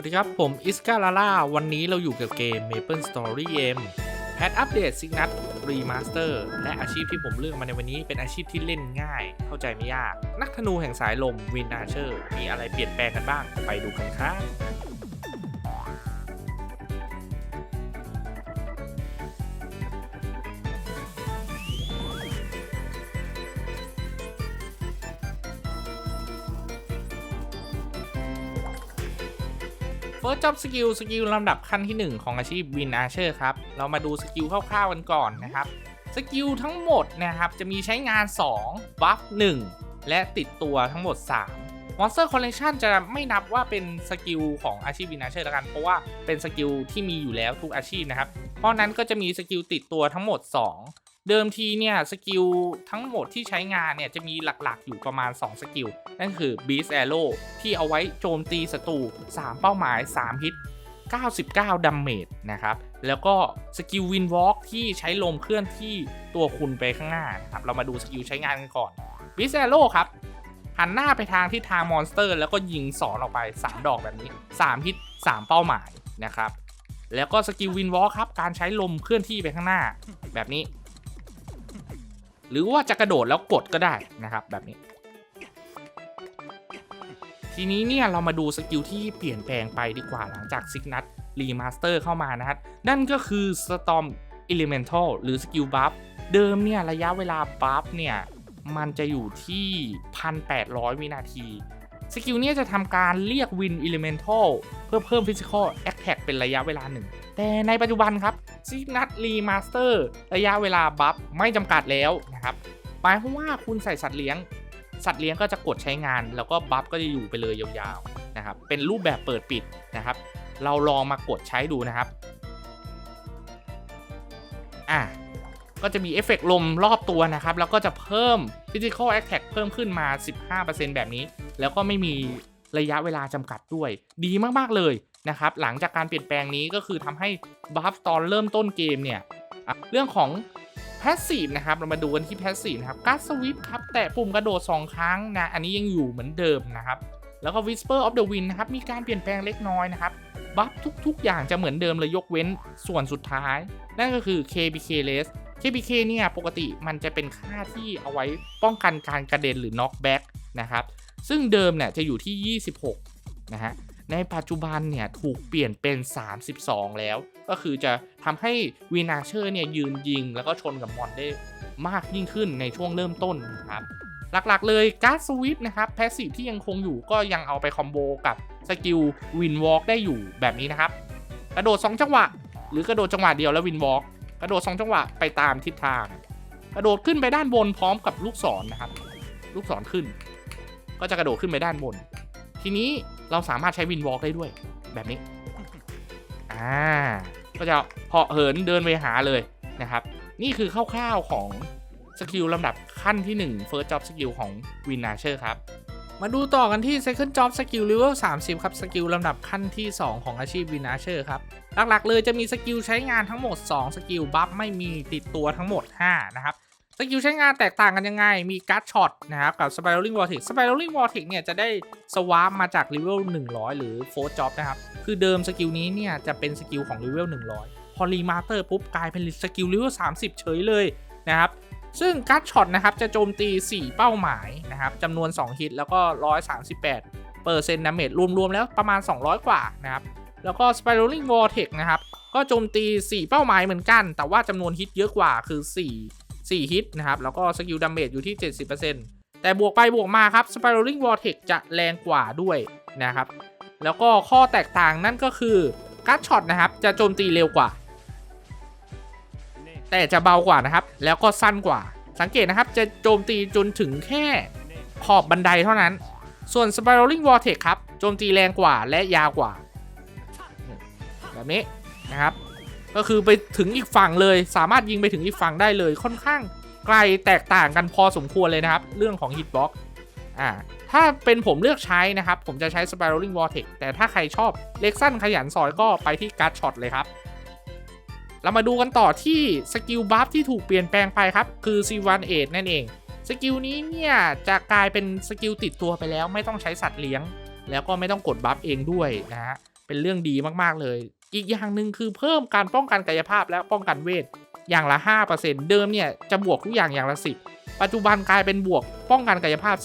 วัสดีครับ ผมอิสกาลาล่าวันนี้เราอยู่กับเกม Maple Story M แพทอัปเดตซิกนัทรีมาสเตอร์และอาชีพที่ผมเลือกมาในวันนี้เป็นอาชีพที่เล่นง่าย เข้าใจไม่ยาก นักธนูแห่งสายลมวินอาเชอร์ มีอะไรเปลี่ยนแปลงกันบ้าง ไปดูกันครับ First Job Skill สกิลลำดับขั้นที่ 1 ของอาชีพ Win Archer ครับ เรามาดูสกิลคร่าวๆกันก่อนนะครับ สกิลทั้งหมดนะครับจะมีใช้งาน 2 บัฟ 1 และติดตัวทั้งหมด 3 Monster Collection จะไม่นับว่าเป็นสกิลของอาชีพ Win Archer แล้วกัน เพราะว่าเป็นสกิลที่มีอยู่แล้วทุกอาชีพนะครับ เพราะนั้นก็จะมีสกิลติดตัวทั้งหมด 2 เดิมทีเนี่ยสกิลทั้งหมดที่ใช้งานเนี่ยจะมีหลักๆ อยู่ประมาณ 2 สกิล นั่นคือ Beast Arrow ที่เอาไว้โจมตีศัตรู 3 เป้าหมาย 3 ฮิต 99ดัมเมจนะครับ แล้วก็สกิล Wind Walk ที่ใช้ลมเคลื่อนที่ตัวคุณไปข้างหน้านะครับ เรามาดูสกิลใช้งานกันก่อน Beast Arrow ครับหันหน้าไปทางที่ทางมอนสเตอร์ แล้วก็ยิงสอนออกไป 3 ดอกแบบนี้ 3 ฮิต 3 เป้าหมายนะครับ แล้วก็สกิล Wind Walk ครับ การใช้ลมเคลื่อนที่ไปข้างหน้า แบบนี้ หรือว่าจะกระโดดแล้วกดก็ได้นะครับแบบนี้ ทีนี้เนี่ยเรามาดูสกิลที่เปลี่ยนแปลงไปดีกว่าหลังจากซิกนัทรีมาสเตอร์เข้ามานะครับ นั่นก็คือ Storm Elemental หรือสกิลบัฟเดิมเนี่ยระยะเวลาบัฟเนี่ยมันจะอยู่ที่ 1,800 วินาที สกิลนี้จะทำการเรียกวิน Elemental เพื่อเพิ่ม Physical Attack เป็นระยะเวลาหนึ่ง แต่ในปัจจุบันครับซิกนัทรีมาสเตอร์ระยะเวลาบัฟไม่จำกัดแล้วนะครับหมายความว่าคุณใส่สัตว์เลี้ยง สัตว์เลี้ยงก็จะกดใช้งาน แล้วก็บัฟก็จะอยู่ไปเลยยาวๆนะครับเป็นรูปแบบเปิดปิดนะครับ เราลองมากดใช้ดูนะครับอะ ก็จะมีเอฟเฟกต์ลมรอบตัวนะครับ แล้วก็จะเพิ่ม Physical Attack เพิ่มขึ้นมา 15%แบบนี้ แล้วก็ไม่มีระยะเวลาจำกัดด้วย ดีมากๆเลยนะครับ หลังจากการเปลี่ยนแปลงนี้ก็คือทำให้บัฟตอนเริ่มต้นเกมเนี่ย เรื่องของแพสซีฟนะครับ เรามาดูกันที่แพสซีฟนะครับการสวิปครับ แตะปุ่มกระโดด 2 ครั้งนะ อันนี้ยังอยู่เหมือนเดิมนะครับ แล้วก็ Whisper of the Wind นะครับ มีการเปลี่ยนแปลงเล็กน้อยนะครับ บัฟทุกๆ อย่างจะเหมือนเดิมเลยยกเว้นส่วนสุดท้าย นั่นก็คือ KBK less KBK เนี่ยปกติมันจะเป็นค่าที่เอาไว้ป้องกันการกระเด็นหรือ knockback นะครับ ซึ่งเดิมเนี่ยจะอยู่ที่ 26 นะฮะ ในปัจจุบันเนี่ยถูกเปลี่ยนเป็น 32 แล้ว ก็คือจะทำให้วีนาเชอร์เนี่ยยืนยิงแล้วก็ชนกับมอนได้มากยิ่งขึ้นในช่วงเริ่มต้นนะครับ หลักๆเลยการ์ดสวิปนะครับแพสซีฟที่ยังคงอยู่ก็ยังเอาไปคอมโบกับสกิลวินวอล์กได้อยู่แบบนี้นะครับ กระโดด 2 จังหวะ หรือกระโดดจังหวะเดียวแล้ววินวอล์ก กระโดด2จังหวะไปตามทิศทาง กระโดดขึ้นไปด้านบนพร้อมกับลูกศรนนะครับ ลูกศรขึ้น ก็จะกระโดดขึ้นไปด้านบน ทีนี้เราสามารถใช้วินวอล์กได้ด้วยแบบนี้อ่าก็จะเหาะเหินเดินไปหาเลยนะครับ นี่คือคร่าวๆของสกิลลำดับขั้นที่1 First Job Skill ของ Win Archer ครับ มาดูต่อกันที่ Second Job Skill Level 30 ครับ สกิลลำดับขั้นที่ 2 ของอาชีพ Win Archer ครับ หลักๆ เลยจะมีสกิลใช้งานทั้งหมด 2 สกิลบัฟไม่มีติดตัวทั้งหมด 5 นะครับ สกิลใช้งานแตกต่างกันยังไง มีการ์ดช็อตนะครับ กับ Spiraling Vortex Spiraling Vortex เนี่ยจะได้สวาร์ปมาจากเลเวล100 หรือ Fourth Job นะครับ คือเดิมสกิลนี้เนี่ยจะเป็นสกิลของเลเวล100 พอรีมาสเตอร์ปุ๊บกลายเป็นสกิลเลเวล30 เฉยเลยนะครับ ซึ่งการ์ดช็อตนะครับจะโจมตี 4 เป้าหมายนะครับจำนวน 2 ฮิตแล้วก็ 138เปอร์เซ็นต์ดาเมจรวมๆ แล้วประมาณ 200 กว่านะครับ แล้วก็ Spiraling Vortex นะครับ ก็โจมตี 4 เป้าหมายเหมือนกัน แต่ว่าจำนวนฮิตเยอะกว่าคือ 4 4 ฮิตนะครับ แล้วก็สกิลดาเมจอยู่ที่ 70%แต่บวกไปบวกมาครับ Spiraling Vortex จะแรงกว่าด้วยนะครับ แล้วก็ข้อแตกต่างนั่นก็คือการ์ดช็อตนะครับจะโจมตีเร็วกว่า แต่จะเบากว่านะครับ แล้วก็สั้นกว่า สังเกตนะครับ จะโจมตีจนถึงแค่ขอบบันไดเท่านั้น ส่วน Spiraling Vortex ครับ โจมตีแรงกว่าและยาวกว่า แบบนี้นะครับ ก็คือไปถึงอีกฝั่งเลย สามารถยิงไปถึงอีกฝั่งได้เลย ค่อนข้างไกลแตกต่างกันพอสมควรเลยนะครับ เรื่องของ Hitbox อ่าถ้าเป็นผมเลือกใช้นะครับ ผมจะใช้ Spiraling Vortex แต่ถ้าใครชอบเล็กสั้นขยันซอยก็ไปที่การ์ดช็อตเลยครับ เรามาดูกันต่อที่สกิลบัฟที่ถูกเปลี่ยนแปลงไปครับ คือ C1 8 นั่นเอง สกิลนี้เนี่ย จะกลายเป็นสกิลติดตัวไปแล้ว ไม่ต้องใช้สัตว์เลี้ยง แล้วก็ไม่ต้องกดบัฟเองด้วยนะฮะ เป็นเรื่องดีมากๆเลย อีกอย่างหนึ่งคือเพิ่มการป้องกันกายภาพและป้องกันเวทอย่างละ 5%เดิมเนี่ยจะบวกทุกอย่างอย่างละ 10 ปัจจุบันกลายเป็นบวกป้องกันกายภาพ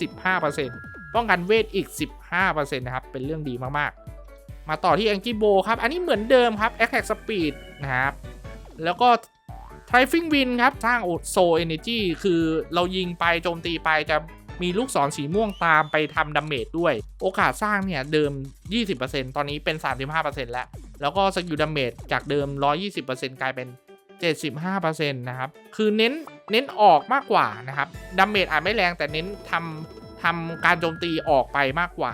15%ป้องกันเวทอีก 15%นะครับเป็นเรื่องดีมากๆ มาต่อที่ a n g กี้โบครับ อันนี้เหมือนเดิมครับ Attack Speed นะครับ แล้วก็ Trifling Win ครับ สร้างโซ Energy คือเรายิงไปโจมตีไปจะมีลูกศรสีม่วงตามไปทำดาเมจด้วย โอกาสสร้างเนี่ย เดิม 20%ตอนนี้เป็น 35%แล้ว แล้วก็สกิลดาเมจจากเดิม 120%กลายเป็น 75%นะครับ คือเน้นเน้นออกมากกว่านะครับดาเมจอาจไม่แรงแต่เน้นทำทำการโจมตีออกไปมากกว่า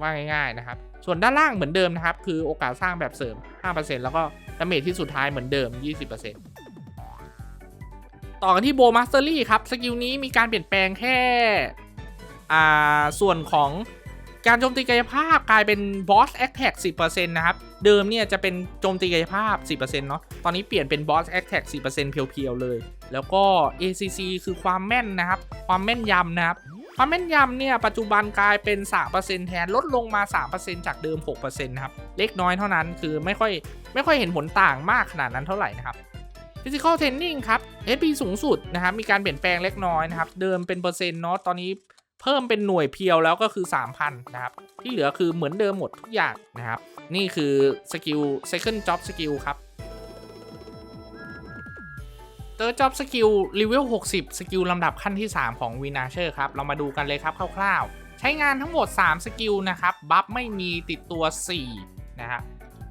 ว่าง่าย ๆนะครับ ส่วนด้านล่างเหมือนเดิมนะครับ คือโอกาสสร้างแบบเสริม 5%แล้วก็ ดาเมจที่สุดท้ายเหมือนเดิม 20%ต่อกันที่โบมาสเตอรี่ครับ สกิลนี้มีการเปลี่ยนแปลงแค่อ่าส่วนของการโจมตีกายภาพกลายเป็นบอสแอคแท็ก10%นะครับ เดิมเนี่ยจะเป็นโจมตีกายภาพ 10%เนาะตอนนี้เปลี่ยนเป็นบอสแอคแท็ก10%เพียวๆเลย แล้วก็ ACC คือความแม่นนะครับ ความแม่นยำนะครับ ความแม่นยำเนี่ยปัจจุบันกลายเป็น 3%แทนลดลงมา 3%จากเดิม 6%นะครับ เล็กน้อยเท่านั้นคือไม่ค่อยไม่ค่อยเห็นผลต่างมากขนาดนั้นเท่าไหร่นะครับ Physical Training ครับ HP สูงสุดนะครับมีการเปลี่ยนแปลงเล็กน้อยนะครับ เดิมเป็นเปอร์เซ็นต์เนาะตอนนี้เพิ่มเป็นหน่วยเพียวแล้วก็คือ 3,000 นะครับ ที่เหลือคือเหมือนเดิมหมดทุกอย่างนะครับ นี่คือสกิล second job skill ครับ third job skill level 60 สกิลลำดับขั้นที่ 3 ของ w i n a c h e r ครับ เรามาดูกันเลยครับคร่าวๆ ใช้งานทั้งหมด 3 สกิลนะครับ บัฟไม่มีติดตัว 4 นะครับ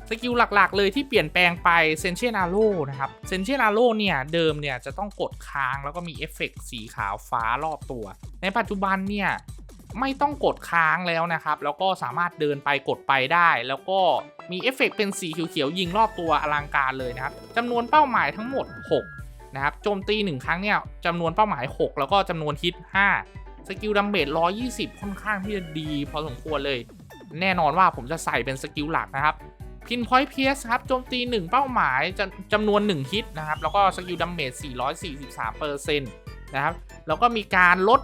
สกิลหลักๆ เลยที่เปลี่ยนแปลงไปเซนเชียนอาโ o นะครับเซนเชียนอาโ o เนี่ย เดิมเนี่ย จะต้องกดค้างแล้วก็มีเอฟเฟกต์สีขาวฟ้ารอบตัว ในปัจจุบันเนี่ย ไม่ต้องกดค้างแล้วนะครับ แล้วก็สามารถเดินไปกดไปได้ แล้วก็มีเอฟเฟกต์เป็นสีเขียวๆยิงรอบตัวอลังการเลยนะครับจำนวนเป้าหมายทั้งหมด 6 นะครับโจมตี 1 ครั้งเนี่ยจำนวนเป้าหมาย 6 แล้วก็จำนวนฮิต 5 สกิลดัมเบล120 ค่อนข้างที่จะดีพอสมควรเลย แน่นอนว่าผมจะใส่เป็นสกิลหลักนะครับพินพอยต์เพียสครับโจมตี 1 เป้าหมายจำจำนวน 1 ฮิตนะครับ แล้วก็สกิลดัมเมจ443%นะครับ แล้วก็มีการลด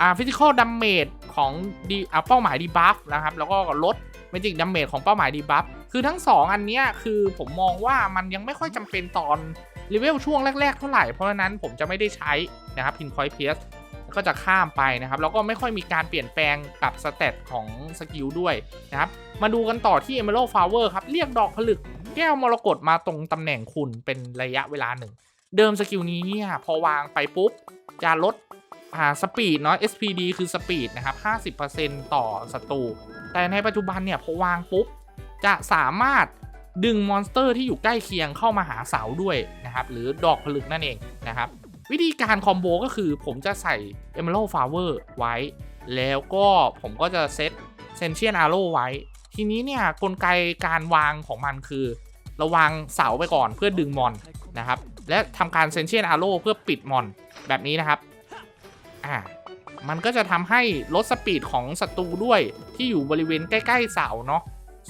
อ่าฟิสิกอลดัมเมจของดีอ่าเป้าหมายดีบัฟนะครับ แล้วก็ลด เมจิกดัมเมจของเป้าหมายดีบัฟคือทั้ง 2 อันนี้คือผมมองว่ามันยังไม่ค่อยจำเป็นตอนเลเวลช่วงแรก ๆ เท่าไหร่เพราะฉะนั้นผมจะไม่ได้ใช้นะครับพินพอยต์เพียสก็จะข้ามไปนะครับ แล้วก็ไม่ค่อยมีการเปลี่ยนแปลงกับสเตตของสกิลด้วยนะครับ มาดูกันต่อที่ Emerald Flower ครับ เรียกดอกผลึกแก้วมรกตมาตรงตำแหน่งคุณเป็นระยะเวลาหนึ่ง เดิมสกิลนี้เนี่ยพอวางไปปุ๊บ จะลด อ่าสปีดเนาะ SPD คือสปีดนะครับ 50%ต่อศัตรู แต่ในปัจจุบันเนี่ยพอวางปุ๊บ จะสามารถดึงมอนสเตอร์ที่อยู่ใกล้เคียงเข้ามาหาเสาด้วยนะครับ หรือดอกผลึกนั่นเองนะครับ วิธีการคอมโบก็คือผมจะใส่ Emerald Flower ไว้ แล้วก็ผมก็จะเซต Sentient Arrow ไว้ ทีนี้เนี่ยกลไกการวางของมันคือราวางเสาไปก่อนเพื่อดึงมอนนะครับ และทำการ Sentient Arrow เพื่อปิดมอนแบบนี้นะครับ อ่ามันก็จะทำให้ลดสปีดของศัตรูด้วยที่อยู่บริเวณใกล้ ๆ เสาเนาะ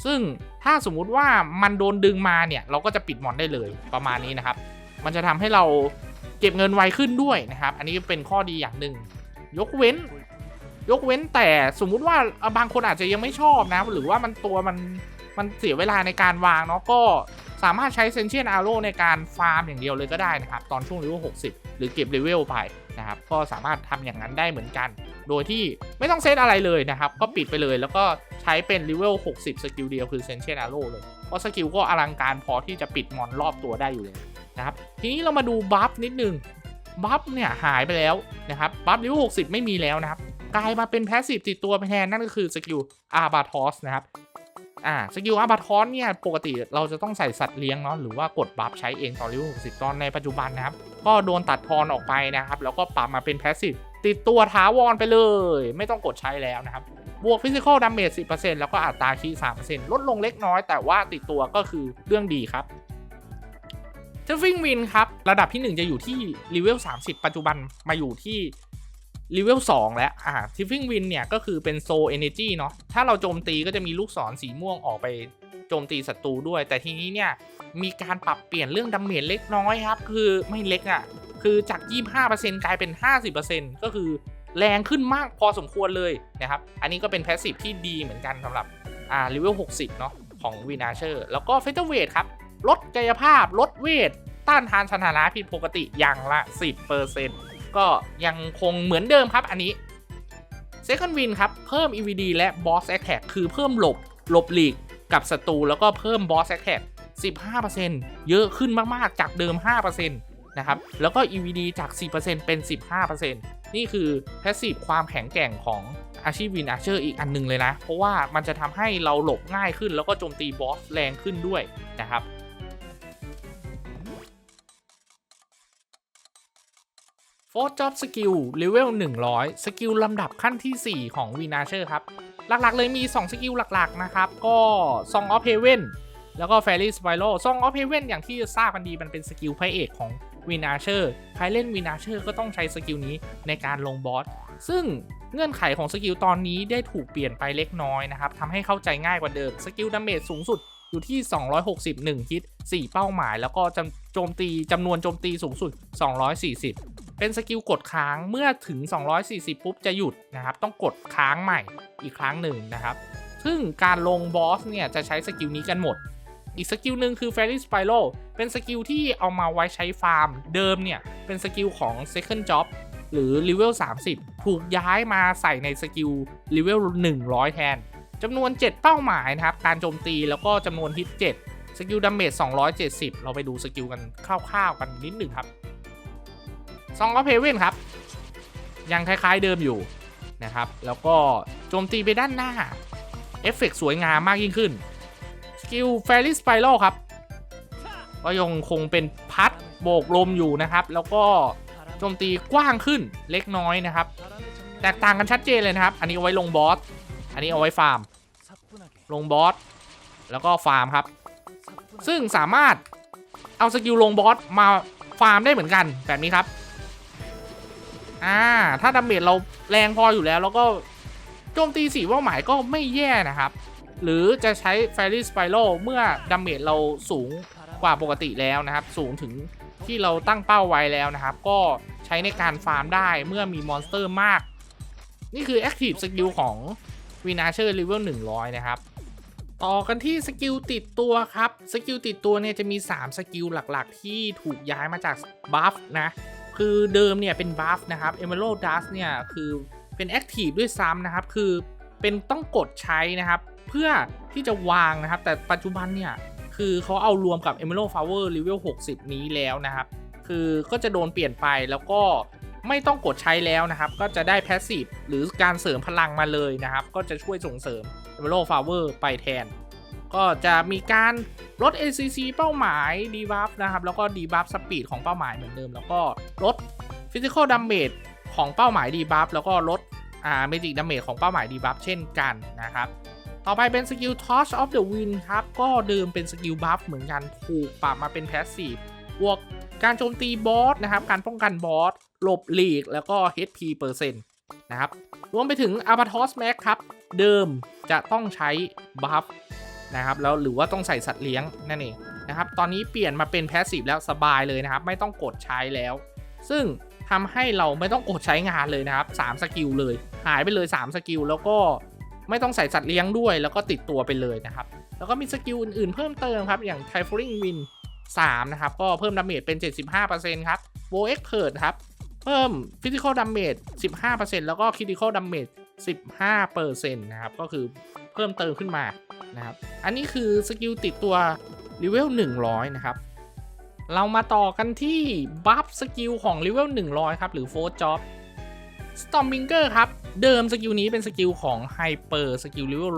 ซึ่งถ้าสมมุติว่ามันโดนดึงมาเนี่ยเราก็จะปิดมอนได้เลยประมาณนี้นะครับ มันจะทำให้เราเก็บเงินไวขึ้นด้วยนะครับ อันนี้เป็นข้อดีอย่างหนึ่งยกเว้น ยกเว้นแต่สมมุติว่าบางคนอาจจะยังไม่ชอบนะ หรือว่ามันตัวมันมันเสียเวลาในการวางเนาะก็สามารถใช้เซนเชียนอาโ o ในการฟาร์มอย่างเดียวเลยก็ได้นะครับ ตอนช่วงเลเวล60 หรือเก็บเลเวลไป นะครับก็สามารถทำอย่างนั้นได้เหมือนกัน โดยที่ไม่ต้องเซตอะไรเลยนะครับก็ปิดไปเลยแล้วก็ใช้เป็นเลเวล60 สกิลเดียวคือเซนเชียนอาโ o เลย เพราะสกิลก็อลังการพอที่จะปิดมอนรอบตัวได้อยู่เลยนะครับทีนี้เรามาดูบัฟนิดนึงบัฟเนี่ยหายไปแล้วนะครับบัฟเลเวล60 ไม่มีแล้วนะครับกลายมาเป็นแพสซีฟติดตัวแทนนั่นก็คือสกิลอาบาทอสนะครับ อ่าสกิลอาบาทอสเนี่ยปกติเราจะต้องใส่สัตว์เลี้ยงเนาะหรือว่ากดบัฟใช้เองตอนเลเวล60 ตอนในปัจจุบันนะครับ ก็โดนตัดทอนออกไปนะครับ แล้วก็ปรับมาเป็นแพสซีฟติดตัวท้าวอนไปเลย ไม่ต้องกดใช้แล้วนะครับ บวกฟิสิกอลดาเมจ10%แล้วก็อัตราคี3%ลดลงเล็กน้อยแต่ว่าติดตัวก็คือเรื่องดีครับเทฟฟิงวินครับ ระดับที่ 1 จะอยู่ที่เลเวล30 ปัจจุบันมาอยู่ที่ เลเวล2แล้วอ่าทิฟฟิงวินเนี่ยก็คือเป็นโซเอเนจีเนาะถ้าเราโจมตีก็จะมีลูกศรสีม่วงออกไปโจมตีศัตรูด้วย แต่ทีนี้เนี่ยมีการปรับเปลี่ยนเรื่องดาเมจเล็กน้อยครับ คือไม่เล็กอะ่ะคือจาก 25%กลายเป็น 50%ก็คือแรงขึ้นมากพอสมควรเลยนะครับ อันนี้ก็เป็นแพสซีฟที่ดีเหมือนกันสำหรับอ่าเลเวล60 เนาะของวีนาเชอร์แล้วก็เฟเธอร์เวทครับ ลดกายภาพ ลดเวท ต้านทานสถานะผิดปกติอย่างละ 10% ก็ยังคงเหมือนเดิมครับอันนี้ Second Win ครับ เพิ่ม EVD และ Boss Attack คือเพิ่มหลบหลบหลีกกับศัตรูแล้วก็เพิ่ม Boss Attack 15%เยอะขึ้นมาก ๆ จากเดิม 5%นะครับ แล้วก็ EVD จาก4%เป็น 15%นี่คือ Passive ความแข็งแกร่งของอาชีพวินอาเชอร์อีกอันหนึงเลยนะ เพราะว่ามันจะทำให้เราหลบง่ายขึ้นแล้วก็โจมตีบอสแรงขึ้นด้วยนะครับ โฟร์จ็อบสกิลเลเวล100 สกิลลำดับขั้นที่ 4 ของวีนาเชอร์ครับ หลักๆเลยมี 2 สกิลหลักๆ นะครับ ก็ Song of Heaven แล้วก็ Fairy Spiral Song of Heaven อย่างที่ทราบกันดีมันเป็นสกิลพระเอกของวีนาเชอร์ใครเล่นวีนาเชอร์ก็ต้องใช้สกิลนี้ในการลงบอส ซึ่งเงื่อนไขของสกิลตอนนี้ได้ถูกเปลี่ยนไปเล็กน้อยนะครับทำให้เข้าใจง่ายกว่าเดิม สกิลดาเมจสูงสุดอยู่ที่ 261ฮิต4 เป้าหมาย แล้วก็โจมตีจำนวนโจมตีสูงสุด 240 เป็นสกิลกดค้างเมื่อถึง 240 ปุ๊บจะหยุดนะครับ ต้องกดค้างใหม่อีกครั้งหนึ่งนะครับ ซึ่งการลงบอสเนี่ยจะใช้สกิลนี้กันหมด อีกสกิลหนึ่งคือ Fairy Spiral เป็นสกิลที่เอามาไว้ใช้ฟาร์ม เดิมเนี่ยเป็นสกิลของ Second Job หรือ Level 30 ถูกย้ายมาใส่ในสกิล Level 100 แทนจำนวน 7 เป้าหมายนะครับ การโจมตีแล้วก็จำนวนฮิต7สกิลดาเมจ270 เราไปดูสกิลกันคร่าวๆกันนิดหนึ่งครับ ซองก็เพเว่นครับ ยังคล้ายๆเดิมอยู่นะครับ แล้วก็โจมตีไปด้านหน้า เอฟเฟกต์สวยงามมากยิ่งขึ้น สกิล Fairy Spiral ครับ ก็ยังคงเป็นพัดโบกลมอยู่นะครับ แล้วก็โจมตีกว้างขึ้นเล็กน้อยนะครับ แตกต่างกันชัดเจนเลยนะครับ อันนี้เอาไว้ลงบอส อันนี้เอาไว้ฟาร์ม ลงบอส แล้วก็ฟาร์มครับ ซึ่งสามารถเอาสกิลลงบอสมาฟาร์มได้เหมือนกันแบบนี้ครับ อ่า ถ้าดาเมจเราแรงพออยู่แล้ว แล้วก็โจมตีสีเป้าหมายก็ไม่แย่นะครับ หรือจะใช้ Fairy Spiral เมื่อดาเมจเราสูงกว่าปกติแล้วนะครับ สูงถึงที่เราตั้งเป้าไว้แล้วนะครับ ก็ใช้ในการฟาร์มได้เมื่อมีมอนสเตอร์มาก นี่คือ Active Skill ของ v i n a c h e r Level 100 นะครับ ต่อกันที่สกิลติดตัวครับ สกิลติดตัวเนี่ยจะมี 3 สกิลหลักๆ ที่ถูกย้ายมาจากบัฟนะ คือเดิมเนี่ยเป็นบัฟนะครับ Emerald Dust เนี่ยคือเป็น Active ด้วยซ้ำนะครับ คือเป็นต้องกดใช้นะครับ เพื่อที่จะวางนะครับ แต่ปัจจุบันเนี่ยคือเขาเอารวมกับ Emerald Flower Level 60 นี้แล้วนะครับ คือก็จะโดนเปลี่ยนไปแล้วก็ไม่ต้องกดใช้แล้วนะครับ ก็จะได้ Passive หรือการเสริมพลังมาเลยนะครับ ก็จะช่วยส่งเสริม Emerald Flower ไปแทน ก็จะมีการลด ACC เป้าหมาย debuff นะครับ แล้วก็ debuff speed ของเป้าหมายเหมือนเดิม แล้วก็ลด physical damage ของเป้าหมาย debuff แล้วก็ลดอ่า magic damage ของเป้าหมาย debuff เช่นกันนะครับ ต่อไปเป็นสกิล Torch of the Wind ครับ ก็เดิมเป็นสกิลบัฟเหมือนกันถูกปรับมาเป็น Passive บวกการโจมตีบอสนะครับ การป้องกันบอสหลบหลีก แล้วก็ HP เปอร์เซ็นต์นะครับ รวมไปถึง a b a t o s Max ครับ เดิมจะต้องใช้บัฟ นะครับแล้วหรือว่าต้องใส่สัตว์เลี้ยงนั่นเองนะครับตอนนี้เปลี่ยนมาเป็น Passive แล้วสบายเลยนะครับ ไม่ต้องกดใช้แล้ว ซึ่งทำให้เราไม่ต้องกดใช้งานเลยนะครับ3สกิลเลย หายไปเลย 3 สกิลแล้วก็ไม่ต้องใส่สัตว์เลี้ยงด้วย แล้วก็ติดตัวไปเลยนะครับ แล้วก็มีสกิลอื่นๆเพิ่มเติมครับ อย่าง t y p h o r i n g Win 3 นะครับ ก็เพิ่มดาเมจเป็น 75%ครับ w o x p e r t ครับ เพิ่ม Physical Damage 15%แล้วก็ Critical Damage 15%นะครับ ก็คือ เพิ่มเติมขึ้นมานะครับ อันนี้คือสกิลติดตัว Level 100 นะครับ เรามาต่อกันที่บัฟสกิลของ Level 100 ครับ หรือ f o r c e Job Stormbringer ครับ เดิมสกิลนี้เป็นสกิลของ Hyper สกิล Level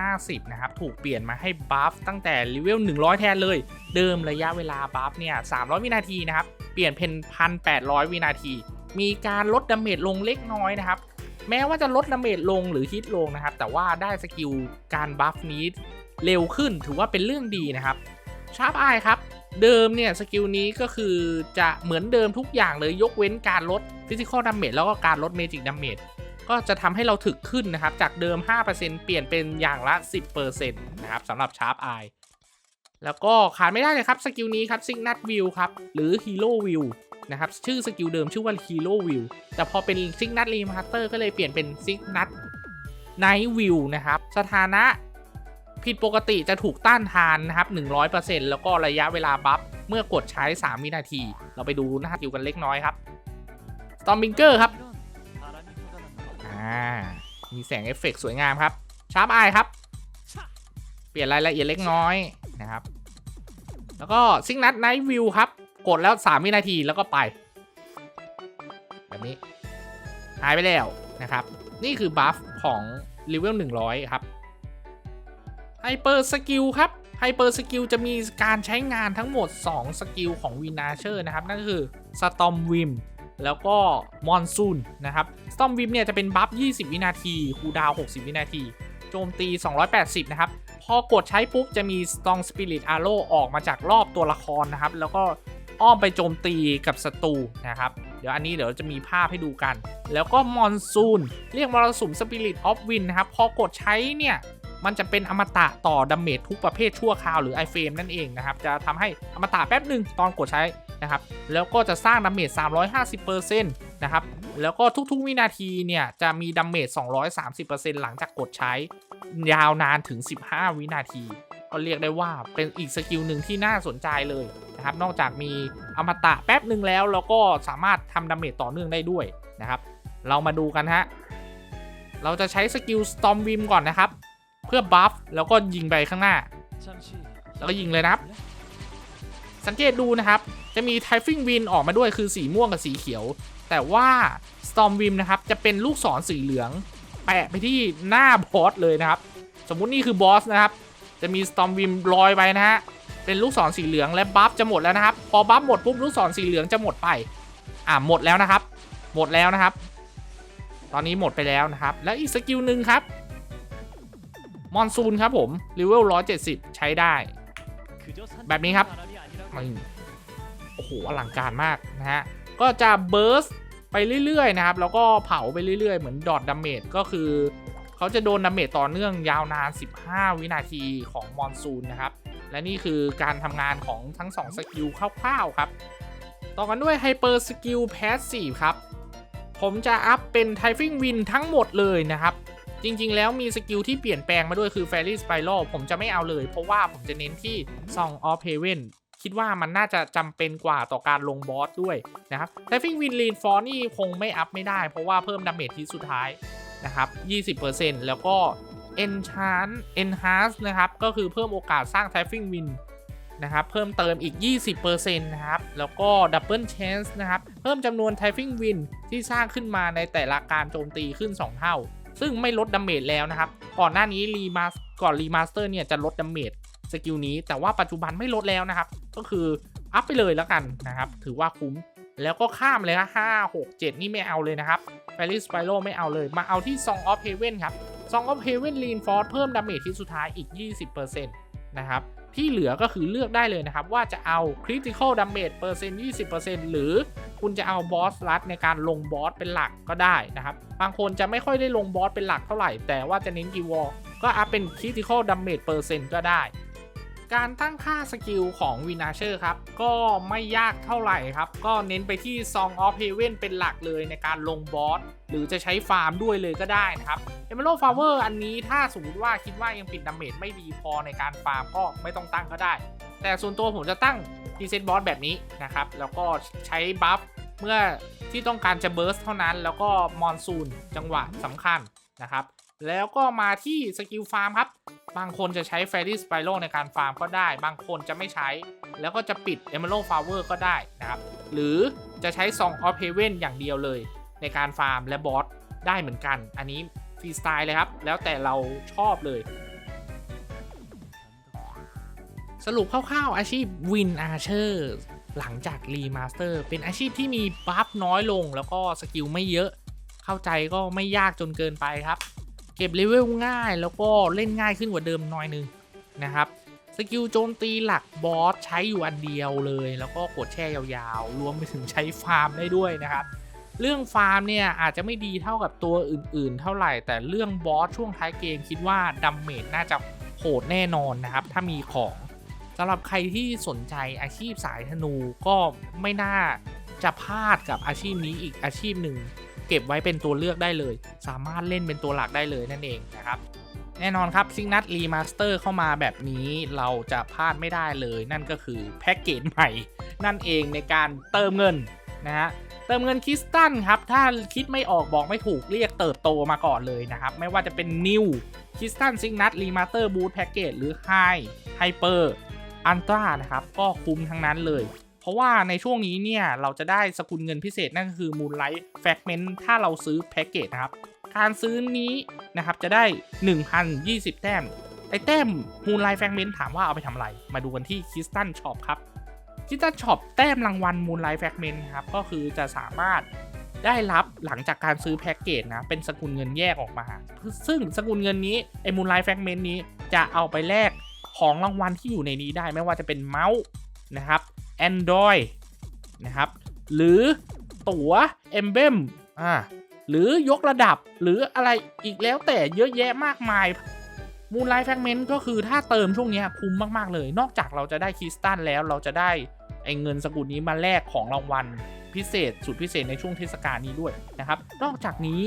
150 นะครับ ถูกเปลี่ยนมาให้บัฟตั้งแต่ Level 100 แทนเลย เดิมระยะเวลาบัฟเนี่ย 300 วินาทีนะครับ เปลี่ยนเป็น 1,800 วินาที มีการลดดาเมจลงเล็กน้อยนะครับ แม้ว่าจะลดดาเมจลงหรือฮิตลงนะครับ แต่ว่าได้สกิลการบัฟนี้เร็วขึ้นถือว่าเป็นเรื่องดีนะครับชาร์ปไอครับเดิมเนี่ยสกิลนี้ก็คือจะเหมือนเดิมทุกอย่างเลยยกเว้นการลดฟิสิกอลดาเมจแล้วก็การลดเมจิกดาเมจก็จะทำให้เราถึกขึ้นนะครับ จากเดิม 5%เปลี่ยนเป็นอย่างละ 10%นะครับสำหรับชาร์ปไอแล้วก็ขาดไม่ได้เลยครับสกิลนี้ครับซิงนัทวิวครับหรือฮีโร่วิว นะครับ ชื่อสกิลเดิมชื่อว่าฮีโร่วิวแต่พอเป็นซิงนัทรีมาสเตอร์ก็เลยเปลี่ยนเป็นซิงนัทไนท์วิวนะครับ สถานะผิดปกติจะถูกต้านทานนะครับ 100%แล้วก็ระยะเวลาบัฟเมื่อกดใช้ 3 วินาที เราไปดูหน้าติวกันเล็กน้อยครับ Stormbringer ครับ อ่า มีแสงเอฟเฟกต์สวยงามครับ ชาร์ปอายครับ เปลี่ยนรายละเอียดเล็กน้อยนะครับ แล้วก็ซิงนัทไนท์วิวครับ กดแล้ว3วินาทีแล้วก็ไป แบบนี้ หายไปแล้วนะครับ นี่คือบัฟของเลเวล100 ครับไฮเปอร์สกิลครับไฮเปอร์สกิลจะมีการใช้งานทั้งหมด 2 สกิลของวินาเชอร์นะครับ นั่นคือสตอมวิมแล้วก็มอนซูนนะครับสตอมวิมเนี่ยจะเป็นบัฟ 20 วินาที คูดาว 60 วินาที โจมตี 280 นะครับ พอกดใช้ปุ๊บจะมี Strong Spirit Arrow ออกมาจากรอบตัวละครนะครับ แล้วก็ อ้อมไปโจมตีกับศัตรูนะครับ เดี๋ยวอันนี้เดี๋ยวจะมีภาพให้ดูกัน แล้วก็มอนซูนเรียกมรสุม Spirit of Wind นะครับพอกดใช้เนี่ยมันจะเป็นอมตะต่อดาเมจทุกประเภทชั่วคราวหรือไอเฟรมนั่นเองนะครับ จะทำให้อมตะแป๊บหนึ่งตอนกดใช้นะครับ แล้วก็จะสร้างดาเมจ 350%นะครับ แล้วก็ทุกๆวินาทีเนี่ย จะมีดาเมจ 230%หลังจากกดใช้ยาวนานถึง 15 วินาที ก็เรียกได้ว่าเป็นอีกสกิลหนึ่งที่น่าสนใจเลยนะครับ นอกจากมีอมตะแป๊บหนึ่งแล้วแล้วก็สามารถทำดาเมจต่อเนื่องได้ด้วยนะครับ เรามาดูกันฮะ เราจะใช้สกิล Storm Beam ก่อนนะครับ เพื่อบัฟแล้วก็ยิงไปข้างหน้า แล้วก็ยิงเลยนะครับ สังเกตดูนะครับ จะมี t y p h i n g Wind ออกมาด้วยคือสีม่วงกับสีเขียว แต่ว่า Storm Beam นะครับจะเป็นลูกศรสีเหลือง แปะไปที่หน้าบอสเลยนะครับ สมมุตินี่คือบอสนะครับ จะมี Storm Beam ลอยไปนะฮะ เป็นลูกศรสีเหลืองและบัฟจะหมดแล้วนะครับ พอบัฟหมดปุ๊บลูกศรสีเหลืองจะหมดไป อ่าหมดแล้วนะครับ หมดแล้วนะครับ ตอนนี้หมดไปแล้วนะครับ แล้วอีกสกิลหนึ่งครับ มอนซูนครับผมเลเวล170ใช้ได้ แบบนี้ครับโอ้โหอลังการมากนะฮะ ก็จะเบิร์สไปเรื่อยๆนะครับ แล้วก็เผาไปเรื่อยๆ เหมือนดอทดาเมจก็คือ เขาจะโดนดาเมจต่อเนื่องยาวนาน 15 วินาทีของมอนซูนนะครับ และนี่คือการทำงานของทั้ง 2 สกิลคร่าวๆครับ ต่อกันด้วยไฮเปอร์สกิลแพสซีฟครับ ผมจะอัพเป็นไทฟิงวินทั้งหมดเลยนะครับ จริงๆ แล้วมีสกิลที่เปลี่ยนแปลงมาด้วยคือ Fairy Spiral ผมจะไม่เอาเลย เพราะว่าผมจะเน้นที่ Song of Heaven คิดว่ามันน่าจะจำเป็นกว่าต่อการลงบอสด้วยนะครับแต่ฟิงวินลีนฟอร์นี่คงไม่อัพไม่ได้ เพราะว่าเพิ่มดาเมจที่สุดท้ายนะครับ 20%แล้วก็ Enchant Enhance นะครับ ก็คือเพิ่มโอกาสสร้าง t y p h i n g Win นะครับ เพิ่มเติมอีก 20%นะครับ แล้วก็ Double Chance นะครับ เพิ่มจำนวน t y p h i n g Win ที่สร้างขึ้นมาในแต่ละการโจมตีขึ้น 2 เท่า ซึ่งไม่ลดดาเมจแล้วนะครับ ก่อนหน้านี้รีมาสก่อนรีมาสเตอร์เนี่ยจะลดดาเมจสกิลนี้ แต่ว่าปัจจุบันไม่ลดแล้วนะครับ ก็คืออัพไปเลยแล้วกันนะครับ ถือว่าคุ้มแล้วก็ข้ามเลยนะห้าหกเจ็ดนี่ไม่เอาเลยนะครับ f a i r y Spiral ไม่เอาเลย มาเอาที่ Song of Heaven ครับ Song of Heaven Reinforce เพิ่มดาเมจที่สุดท้ายอีก 20%นะครับ ที่เหลือก็คือเลือกได้เลยนะครับ ว่าจะเอา Critical Damage เปอร์เซ็นต์20%หรือคุณจะเอาบอสลัดในการลงบอสเป็นหลักก็ได้นะครับ บางคนจะไม่ค่อยได้ลงบอสเป็นหลักเท่าไหร่ แต่ว่าจะเน้นกีวอลก็อัพเป็น Critical Damage เปอร์เซ็นต์ก็ได้ การตั้งค่าสกิลของวินาเชอร์ครับ ก็ไม่ยากเท่าไหร่ครับ ก็เน้นไปที่ Song of Heaven เป็นหลักเลยในการลงบอส หรือจะใช้ฟาร์มด้วยเลยก็ได้นะครับ Emerald Flower อันนี้ถ้าสมมติว่าคิดว่ายังปิดดาเมจไม่ดีพอในการฟาร์มก็ไม่ต้องตั้งก็ได้ แต่ส่วนตัวผมจะตั้ง p r e s e t Boss แบบนี้นะครับ แล้วก็ใช้บัฟเมื่อที่ต้องการจะเบิร์สเท่านั้น แล้วก็มอนซูนจังหวะสำคัญนะครับ แล้วก็มาที่สกิลฟาร์มครับ บางคนจะใช้ Fairy Spiral ในการฟาร์มก็ได้ บางคนจะไม่ใช้ แล้วก็จะปิด Emerald Flower ก็ได้นะครับ หรือจะใช้ Song of Heaven อย่างเดียวเลย ในการฟาร์มและบอสได้เหมือนกัน อันนี้ฟรีสไตล์เลยครับ แล้วแต่เราชอบเลย สรุปคร่าวๆ อาชีพ Win Archer หลังจากรีมาสเตอร์เป็นอาชีพที่มีบัฟน้อยลงแล้วก็สกิลไม่เยอะ เข้าใจก็ไม่ยากจนเกินไปครับ เก็บเลเวลง่ายแล้วก็เล่นง่ายขึ้นกว่าเดิมน่อยนึงนะครับสกิลโจมตีหลักบอสใช้อยู่อันเดียวเลย แล้วก็กดแช่ยาวๆ รวมไปถึงใช้ฟาร์มได้ด้วยนะครับ เรื่องฟาร์มเนี่ยอาจจะไม่ดีเท่ากับตัวอื่นๆ เท่าไหร่ แต่เรื่องบอสช่วงท้ายเกมคิดว่าดัมเมจน่าจะโหดแน่นอนนะครับ ถ้ามีของสำหรับใครที่สนใจอาชีพสายธนูก็ไม่น่าจะพลาดกับอาชีพนี้อีกอาชีพหนึ่ง เก็บไว้เป็นตัวเลือกได้เลย สามารถเล่นเป็นตัวหลักได้เลยนั่นเองนะครับแน่นอนครับซิงนัทรีมาสเตอร์เข้ามาแบบนี้เราจะพลาดไม่ได้เลย นั่นก็คือแพ็กเกจใหม่ นั่นเองในการเติมเงินนะฮะเติมเงินคริสตันครับ ถ้าคิดไม่ออกบอกไม่ถูกเรียกเติบโตมาก่อนเลยนะครับ ไม่ว่าจะเป็น New คริสตันซิงนัทรีมาสเตอร์บูทแพ็กเกจหรือ High Hyper อันตรานะครับ ก็คุ้มทั้งนั้นเลย ราะว่าในช่วงนี้เนี่ยเราจะได้สกุลเงินพิเศษนั่นก็คือ Moonlight Fragment ถ้าเราซื้อแพ็กเกจนะครับ การซื้อนี้นะครับจะได้ 1,020 แต้ม ไอแต้ม Moonlight Fragment ถามว่าเอาไปทำอะไร มาดูกันที่ Crystal Shop ครับ Crystal Shop แต้มรางวัล Moonlight Fragment ครับ ก็คือจะสามารถได้รับหลังจากการซื้อแพ็กเกจนะ เป็นสกุลเงินแยกออกมา ซึ่งสกุลเงินนี้ไอ้ Moonlight Fragment นี้จะเอาไปแลกของรางวัลที่อยู่ในนี้ได้ไม่ว่าจะเป็นเมาส์นะครับ Android นะครับ หรือตั๋ว Emblem อ่าหรือยกระดับหรืออะไรอีกแล้วแต่เยอะแยะมากมายมูลไลท์แฟกเมนต์ก็คือถ้าเติมช่วงเนี้ยคุ้มมากๆเลย นอกจากเราจะได้คริสตัลแล้วเราจะได้ไอ้เงินสกุลนี้มาแลกของรางวัลพิเศษสุดพิเศษในช่วงเทศกาลนี้ด้วยนะครับ นอกจากนี้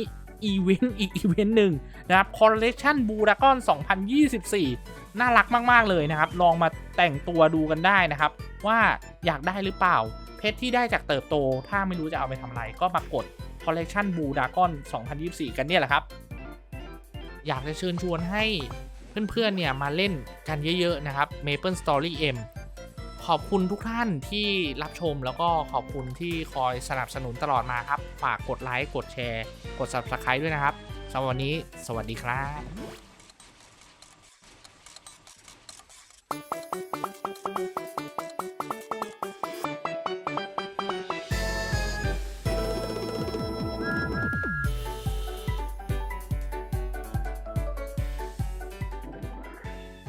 อีเวนต์อีกอีเวนต์หนึ่งนะครับคอลเล c ชันบูดากอน 2024น่ารักมาก ๆ เลยนะครับ ลองมาแต่งตัวดูกันได้นะครับ ว่าอยากได้หรือเปล่า เพชรที่ได้จากเติบโต ถ้าไม่รู้จะเอาไปทำอะไร ก็มากดคอลเล c ชันบูดากอน2024 กันเนี่ยแหละครับ อยากจะเชิญชวนให้เพื่อนๆเนี่ยมาเล่นกันเยอะ ๆ นะครับ Maple Story M ขอบคุณทุกท่านที่รับชมแล้วก็ขอบคุณที่คอยสนับสนุนตลอดมาครับ ฝากกดไลค์ กดแชร์ กด Subscribe ด้วยนะครับสำหรับวันนี้ สวัสดีครับ Música